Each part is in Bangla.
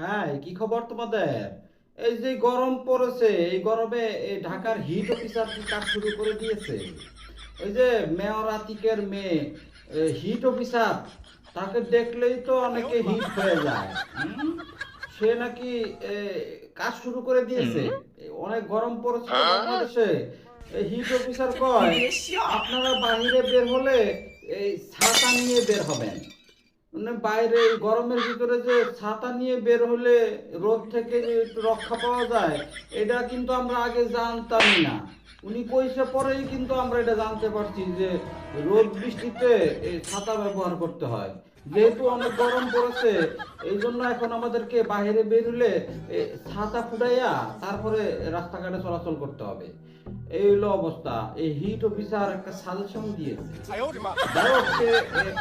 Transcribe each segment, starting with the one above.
হ্যাঁ কি খবর তোমাদের? এই যে গরম পড়েছে এই গরমে এই ঢাকার হিট অফিসার কাজ শুরু করে দিয়েছে? ওই যে মেয়র আতিকের মেয়ে হিট অফিসার তাকে দেখলেই তো অনেকে হিট হয়ে যায়। সে নাকি কাজ শুরু করে দিয়েছে। অনেক গরম পড়েছে বাংলাদেশে। হিট অফিসার কয় আপনারা বাইরে বের হলে এই ছাতা নিয়ে বের হবেন। মানে বাইরে গরমের ভিতরে যে ছাতা নিয়ে বের হলে রোদ থেকে একটু রক্ষা পাওয়া যায়, এটা কিন্তু আমরা আগে জানতামই না। উনি কইসে পরেই কিন্তু আমরা এটা জানতে পারছি যে রোদ বৃষ্টিতে এই ছাতা ব্যবহার করতে হয়। যেহেতু অনেক গরম পড়েছে এই জন্য এখন আমাদেরকে বাইরে বের হলে ছাতা ফুটাইয়া তারপরে রাস্তাঘাটে চলাচল করতে হবে। এই হলো অবস্থা। এই হিট অফিসার একটা সাজেশন দিয়েছে।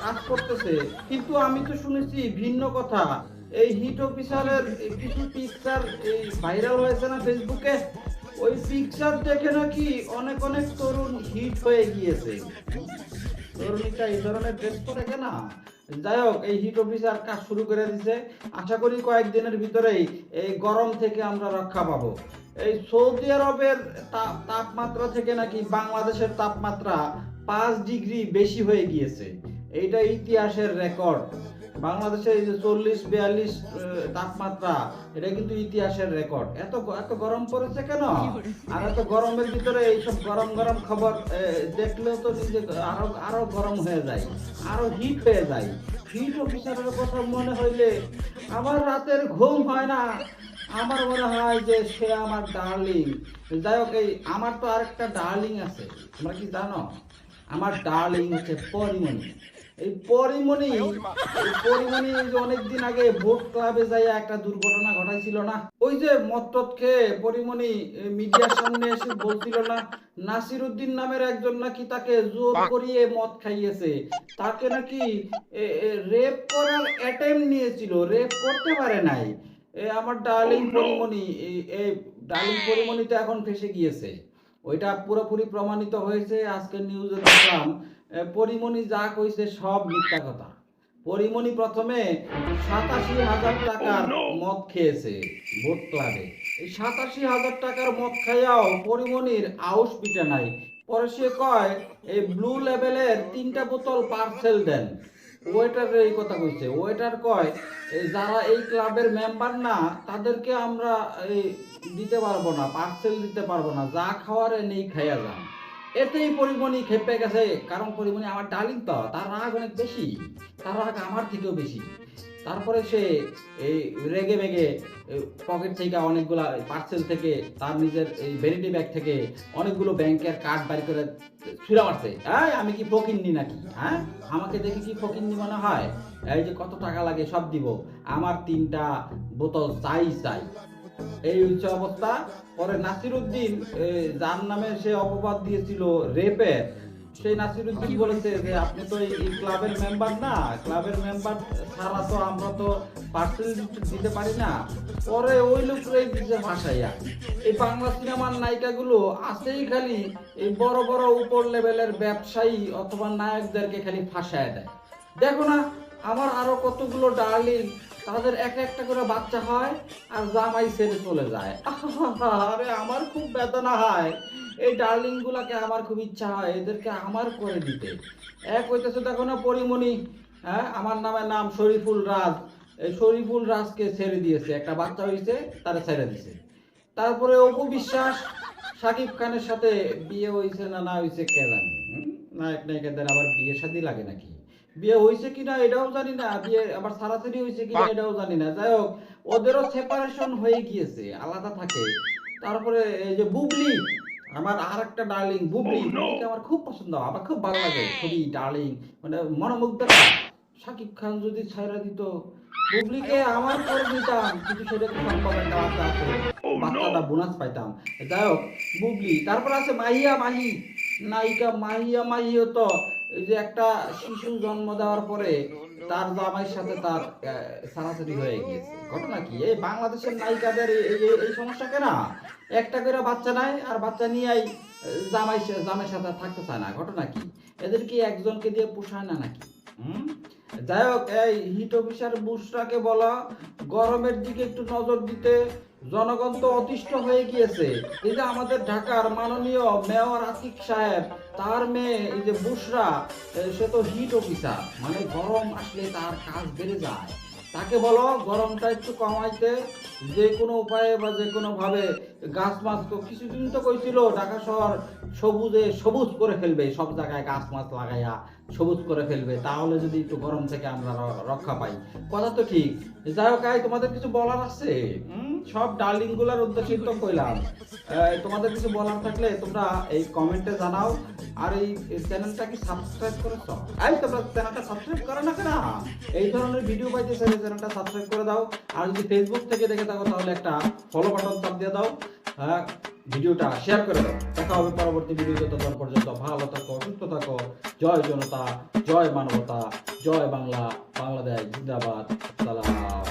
কাজ করতেছে। কিন্তু আমি তো শুনেছি ভিন্ন কথা। এই হিট অফিসারের কিছু পিকচার এই ভাইরাল হয়েছে না ফেসবুকে ওই পিকচার দেখে নাকি অনেক অনেক তরুণ হিট হয়ে গিয়েছে। তরুণীটা এই ধরনের ড্রেস পরে কেন? যাই হোক এই হিট অফিসার কাজ শুরু করে দিছে। আশা করি কয়েকদিনের ভিতরেই এই গরম থেকে আমরা রক্ষা পাবো। এই সৌদি আরবের তাপমাত্রা থেকে নাকি বাংলাদেশের তাপমাত্রা পাঁচ ডিগ্রি বেশি হয়ে গিয়েছে। এটা ইতিহাসের রেকর্ড। বাংলাদেশে এই যে চল্লিশ, বিয়াল্লিশ তাপমাত্রা, এটা কিন্তু ইতিহাসের রেকর্ড। এত এত গরম পড়েছে কেন? আর এত গরমের ভিতরে এইসব গরম গরম খবর দেখলেও তো নিজে আরও আরও গরম হয়ে যায়, আরও হিট হয়ে যায়। হিট অফিসারের কথা মনে হইলে আমার রাতের ঘুম হয় না। আমার মনে হয় যে সে আমার ডার্লিং যাই হোক, এই আমার তো আরেকটা ডার্লিং আছে। তোমরা কি জানো? আমার ডার্লিং হচ্ছে পরিমণি। এই পরিমণি পরিমণি অনেকদিন আগে ভোট ক্লাবে যাইয়া একটা দুর্ঘটনা ঘটাইছিল না? ওই যে মত্তত খেয়ে পরিমণি মিডিয়ার সামনে এসে বলছিল না নাসির উদ্দিন নামের একজন নাকি তাকে জোর করিয়ে মদ খাইয়েছে। তাকে নাকি রেপ করার অ্যাটেম্প নিয়েছিল, রেপ করতে পারে নাই। এ, আমার ডার্লিং পরিমণি এই ডার্লিং পরিমণি তো এখন ফেসে গিয়েছে। ওইটা পুরোপুরি প্রমাণিত হয়েছে, আজকের নিউজে দেখলাম। পরিমণি যা কইছে সব মিথ্যা কথা। পরিমণি প্রথমে সাতাশি হাজার টাকার মদ খেয়েছে ভোট ক্লাবে। এই সাতাশি হাজার টাকার মদ খাইয়াও পরিমণির আউশ পিঠে নাই। পরে সে কয় এই ব্লু লেভেলের তিনটা বোতল পার্সেল দেন। ওয়েটার এই কথা কইছে। ওয়েটার কয় এই যারা এই ক্লাবের মেম্বার না তাদেরকে আমরা এই দিতে পারব না পার্সেল দিতে পারব না। যা খাওয়ার নেই খাইয়া যান। এতেই পরিমণি খেপে গেছে। কারণ পরিমণি আমার ডালিং তো তার রাগ অনেক বেশি। তার রাগ আমার থেকেও বেশি। তারপরে সে এই রেগে বেগে পকেট থেকে অনেকগুলা পার্সেল থেকে, তার নিজের এই ভ্যানিটি ব্যাগ থেকে অনেকগুলো ব্যাংকের কার্ড বাড়ি করে ছুড়ে মারছে। হ্যাঁ আমি কি ফকিন্নি নাকি? হ্যাঁ? আমাকে দেখে কি ফকিন্নি মনে হয়? এই যে কত টাকা লাগে সব দিব। আমার তিনটা বোতল চাই চাই। এই হচ্ছে অবস্থা। পরে নাসিরুদ্দিন যার নামে সে অপবাদ দিয়েছিল রেপের সেই নাসিরুদ্দিন বলেছে যে, আপনি তো এই এই ক্লাবের মেম্বার না। ক্লাবের মেম্বার ছাড়া তো আমরা তো পার্সেল দিতে পারি না। পরে ওই লোকরাই দিচ্ছে ভাসাইয়া এই বাংলা সিনেমার নায়িকাগুলো আসেই খালি এই বড় বড় উপর লেভেলের ব্যবসায়ী অথবা নায়কদেরকে খালি ফাঁসায় দেয়। দেখো না, আমার আরও কতগুলো ডার্লিং তাদের এক একটা করে বাচ্চা হয় আর জামাই ছেড়ে চলে যায়। আরে আমার খুব বেদনা হয়। এই ডার্লিং গুলাকে আমার খুব ইচ্ছা হয়, এদেরকে আমার করে দিতে। এক হইতেছে দেখো না পরিমণি হ্যাঁ আমার নামে নাম শরীফুল রাজ। এই শরীফুল রাজকে ছেড়ে দিয়েছে, একটা বাচ্চা হয়েছে তারা ছেড়ে দিয়েছে তারপরে অপু বিশ্বাস, সাকিব খানের সাথে বিয়ে হয়েছে না না হয়েছে কে জানে নায়ক নায়িকাদের আবার বিয়ে শাদী লাগে নাকি? বিয়ে হয়েছে কিনা এটাও জানি না বিয়ে আবার সারাসারি হয়েছে কিনা এটাও জানি না। যাই হোক ওদেরও সেপারেশন হয়ে গিয়েছে আলাদা থাকে। তারপরে এই যে বুবলি আমার আর একটা ডার্লিং বুবলি বুবলিকে আমার খুব পছন্দ আমার খুব ভালো লাগে খুবই ডার্লিং মানে মনোমুগ্ধকর। শাকিব খান যদি ছাইরা দিত বুবলিকে আমার করে দিতাম কিন্তু সেটা তো একটা বাচ্চা আছে বাচ্চাটা বোনাস পাইতাম। যাই হোক বুবলি তারপর আছে মাহিয়া মাহি নায়িকা মাহিয়া মাহিও তো এই যে একটা শিশু জন্ম দেওয়ার পরে তার জামাইয়ের সাথে তার সারাসারি হয়ে গিয়েছে। ঘটনা কি? এই বাংলাদেশের নায়িকাদের এই সমস্যা কেন একটা করে বাচ্চা নাই আর বাচ্চা নিয়েই জামাই জামাইয়ের সাথে থাকতে চায় না। ঘটনা কি? এদের কি একজনকে দিয়ে পোষায় না নাকি? হুম? যাই হোক, এই হিট অফিসার বুশরাকে বলা, গরমের দিকে একটু নজর দিতে জনগণ তো অতিষ্ঠ হয়ে গিয়েছে। এই যে আমাদের ঢাকার মাননীয় মেয়র আতিক সাহেব তার মেয়ে এই যে বুশরা এ, সে তো হিট অফিসার মানে গরম আসলে তার কাজ বেড়ে যায়। তাকে বলো গরমটা একটু কমাইতে যে কোনো উপায়ে বা যে কোনো ভাবে গাছ মাছ তো কিছুদিন তো কইছিল ঢাকা শহর সবুজে সবুজ করে ফেলবে সব জায়গায় গাছ মাছ লাগাইয়া। সবুজ করে ফেলবে তাহলে যদি একটু গরম থেকে আমরা রক্ষা পাই। কথা তো ঠিক। যাই হোক আই, তোমাদের কিছু বলার আছে? সব ডার্লিংগুলার উদ্দেশ্যে তো কইলাম। তোমাদের কিছু বলার থাকলে তোমরা এই কমেন্টে জানাও। আর এই চ্যানেলটা কি সাবস্ক্রাইব করেছ? এই তোমরা চ্যানেলটা সাবস্ক্রাইব করো না কেন? এই ধরনের ভিডিও পাইতে চাইলে চ্যানেলটা সাবস্ক্রাইব করে দাও। আর যদি ফেসবুক থেকে দেখে থাকো তাহলে একটা ফলো বাটন চাপ দিয়ে দাও। হ্যাঁ ভিডিওটা শেয়ার করে দাও। দেখা হবে পরবর্তী ভিডিওতে। ততক্ষণ পর্যন্ত ভালো থাকো, সুস্থ থাকো। জয় জনতা, জয় মানবতা, জয় বাংলা, বাংলাদেশ জিন্দাবাদ। সালাম।